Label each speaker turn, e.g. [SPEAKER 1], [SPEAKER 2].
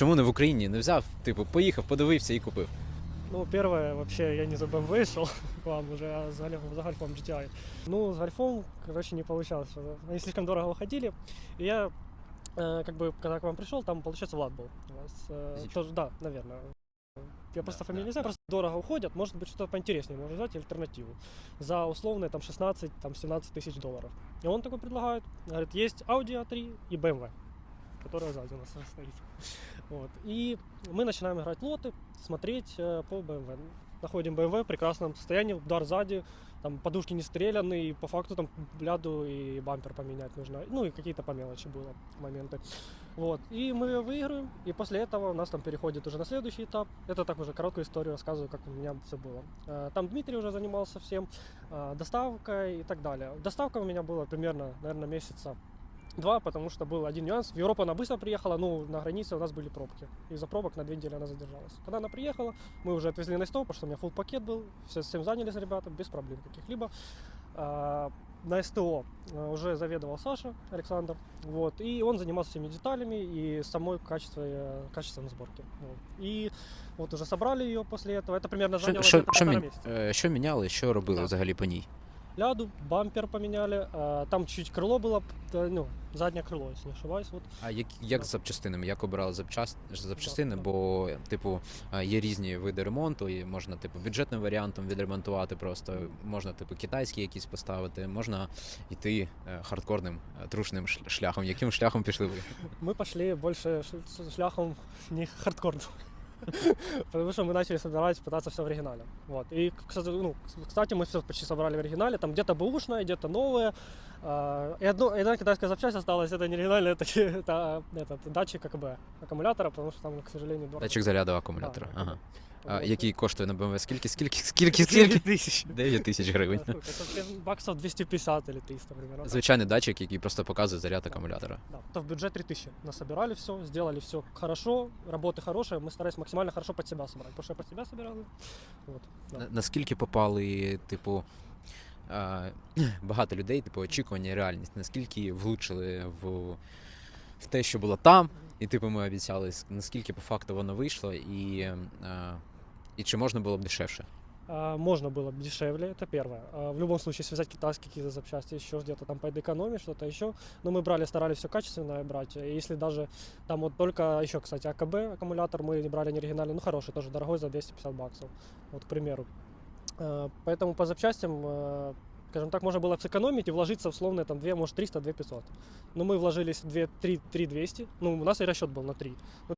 [SPEAKER 1] Чому не в Україні? Не взяв, типу, поїхав, подивився і купив.
[SPEAKER 2] Ну, первое, вообще, я не за BMW шел к вам уже, а за, Гольф- за Гольфом GTI. Ну, с Гольфом, короче, не получалось. что-то. Они слишком дорого уходили. И я, э, как бы, когда к вам пришел, там, получается, Влад был. у вас, э,
[SPEAKER 1] Зич.
[SPEAKER 2] тоже, да, наверное. Я просто
[SPEAKER 1] Да,
[SPEAKER 2] фамилию
[SPEAKER 1] да,
[SPEAKER 2] не знаю,
[SPEAKER 1] да.
[SPEAKER 2] просто дорого уходят. Может быть, что-то поинтереснее можно взять, альтернативу. За условные там 16, там 17 тысяч долларов. И он такой предлагает, говорит, есть Audi A3 и BMW, которая сзади у нас стоит. Вот. И мы начинаем играть лоты, смотреть э, по BMW. Находим BMW в прекрасном состоянии, удар сзади, там подушки не стреляны, и по факту там ляду и бампер поменять нужно. Ну и какие-то по мелочи было моменты. Вот. И мы выигрываем, и после этого у нас там переходит уже на следующий этап. Это так уже короткую историю рассказываю, как у меня все было. Э, Там Дмитрий уже занимался всем, э, доставкой и так далее. Доставка у меня была примерно, наверное, месяца два, потому что был один нюанс. В Европу она быстро приехала, но на границе у нас были пробки. Из-за пробок на две недели она задержалась. Когда она приехала, мы уже отвезли на СТО, потому что у меня full пакет был, все всем занялись ребята, без проблем каких-либо. А, На СТО э, уже заведовал Саша Александр, вот, и он занимался всеми деталями и самой качеством, э, качеством сборки. Вот. И вот уже собрали ее после этого. Это примерно
[SPEAKER 1] Що,
[SPEAKER 2] заняло
[SPEAKER 1] що,
[SPEAKER 2] где-то
[SPEAKER 1] що,
[SPEAKER 2] полтора
[SPEAKER 1] мі-
[SPEAKER 2] месяца.
[SPEAKER 1] е, що міняли, що робили
[SPEAKER 2] Да.
[SPEAKER 1] взагалі по ній?
[SPEAKER 2] Ляду, бампер поменяли, а, там чуть крыло было, э, ну, заднее крыло, если не ошибаюсь. Вот.
[SPEAKER 1] А як, як
[SPEAKER 2] Да.
[SPEAKER 1] з запчастинами? Як обирали запчаст... запчастини?
[SPEAKER 2] да.
[SPEAKER 1] Бо, типу, е, є різні види ремонту, і можна, типу, бюджетним варіантом відремонтувати просто, можна, типу, китайські якісь поставити, можна йти е, хардкорним, е, трушним ш- шляхом. Яким шляхом пішли ви?
[SPEAKER 2] Мы пошли больше ш- с- шляхом не хардкорным. Потому что мы начали собирать, пытаться все в оригинале. Вот. И, кстати, ну, кстати, мы все почти собрали в оригинале. Там где-то бэушное, где-то новое. А, И одно, и одна китайская запчасть осталась, это не оригинальная, это, это этот, датчик АКБ аккумулятора, потому что там, к сожалению, дорого.
[SPEAKER 1] Датчик заряду акумулятора.
[SPEAKER 2] Да,
[SPEAKER 1] Ага. А,
[SPEAKER 2] Вот.
[SPEAKER 1] який коштує на BMW? Скільки, скільки, скільки,
[SPEAKER 2] Девять
[SPEAKER 1] скільки?
[SPEAKER 2] тысяч.
[SPEAKER 1] 9 тисяч гривень.
[SPEAKER 2] Да, сколько? Это прям баксов 250 или 300 примерно. так.
[SPEAKER 1] Звичайний датчик, який просто показує заряд акумулятора.
[SPEAKER 2] Да, то в бюджет 3000. Насобирали все, сделали все хорошо, работы хорошие, мы старались максимально хорошо под себя собрать, потому что я под себя собирал. Вот, да.
[SPEAKER 1] На- Наскільки попали, типу, а, багато людей, типу, очікування і реальність, наскільки влучили в, в те, що було там, і типу ми обіцяли, с- наскільки по факту воно вийшло, і, а, і чи можна було б дешевше?
[SPEAKER 2] А, можно было бы дешевле, это первое. А, в любом случае, взять китайские какие-то запчасти, еще где-то там поэкономить, что-то еще. Но мы брали, старались все качественное брать. И Если даже там вот только еще, кстати, АКБ аккумулятор мы не брали не оригинальный, ну хороший, тоже дорогой за 250 баксов, вот, к примеру. А, Поэтому по запчастям, скажем так, можно было бы сэкономить и вложиться в условно там 2, может 300, 2 500. Но мы вложились 2, 3, 3 200, ну у нас и расчет был на 3.